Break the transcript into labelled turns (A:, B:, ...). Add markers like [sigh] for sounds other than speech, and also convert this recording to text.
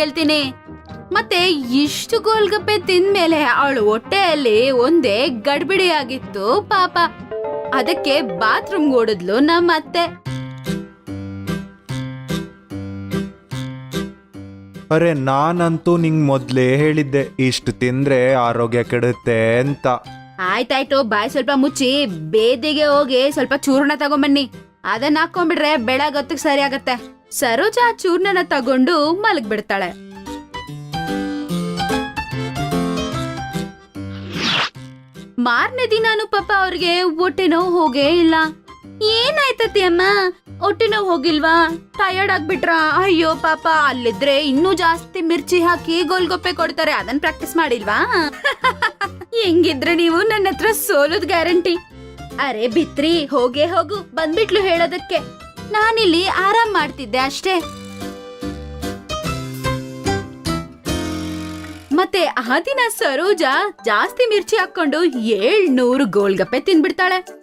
A: ಹೇಳ್ತೀನಿ ಮತ್ತೆ ಇಷ್ಟು ಗೋಲ್ಗಪ್ಪೆ ತಿಂದ್ಮೇಲೆ ಅವಳು ಹೊಟ್ಟೆಯಲ್ಲಿ ಒಂದೇ ಗಡ್ಬಿಡಿ ಆಗಿತ್ತು ಪಾಪ. ಅದಕ್ಕೆ ಬಾತ್ರೂಮ್ ಓಡಿದ್ಲು ನಮ್ಮ ಅತ್ತೆ
B: ಅರೆ ನಾನಂತೂ ನಿಂಗ್ ಮೊದ್ಲೇ ಹೇಳಿದ್ದೆ ಇಷ್ಟು ತಿಂದ್ರೆ ಆರೋಗ್ಯ ಕೆಡುತ್ತೆ ಅಂತ.
A: ಆಯ್ತಾಯ್ತು ಬಾಯ್ ಸ್ವಲ್ಪ ಮುಚ್ಚಿ ಬೇದಿಗೆ ಹೋಗಿ ಸ್ವಲ್ಪ ಚೂರ್ಣ ತಗೊಂಬನ್ನಿ. ಅದನ್ನ ಹಾಕೊಂಡ್ಬಿಟ್ರೆ ಬೆಳಗೊತ್ತಿಗೆ ಸರಿ ಆಗತ್ತೆ ಸರೋಜ ಚೂರ್ಣನ ತಗೊಂಡು ಮಲಗ್ಬಿಡ್ತಾಳೆ ಮಾರನೇ ದಿನಾನು ಪಾಪ ಅವ್ರಿಗೆ ಹೊಟ್ಟೆ ನೋವು ಹೋಗೇ ಇಲ್ಲ. ಏನಾಯ್ತತಿ ಅಮ್ಮ? ಹೊಟ್ಟೆ ನೋವು ಹೋಗಿಲ್ವಾ? ಟಯರ್ಡ್ ಆಗ್ಬಿಟ್ರ? ಅಯ್ಯೋ ಪಾಪ, ಅಲ್ಲಿದ್ರೆ ಇನ್ನೂ ಜಾಸ್ತಿ ಮಿರ್ಚಿ ಹಾಕಿ ಗೋಲ್ಗೊಪ್ಪೆ ಕೊಡ್ತಾರೆ. ಅದನ್ನ ಪ್ರಾಕ್ಟೀಸ್ ಮಾಡಿಲ್ವಾ? [laughs] ಹೆಂಗಿದ್ರೆ ನೀವು ನನ್ನ ಹತ್ರ ಸೋಲೋದ್ ಗ್ಯಾರಂಟಿ ಅರೆ ಬಿತ್ರಿ, ಹೋಗೇ ಹೋಗು, ಬಂದ್ಬಿಟ್ಲು ಹೇಳೋದಕ್ಕೆ. ನಾನಿಲ್ಲಿ ಆರಾಮ್ ಮಾಡ್ತಿದ್ದೆ ಅಷ್ಟೇ. ಮತ್ತೆ ಆ ದಿನ ಸರೋಜ ಜಾಸ್ತಿ ಮಿರ್ಚಿ ಹಾಕೊಂಡು ಏಳ್ನೂರು ಗೋಲ್ಗಪ್ಪೆ ತಿನ್ಬಿಡ್ತಾಳೆ.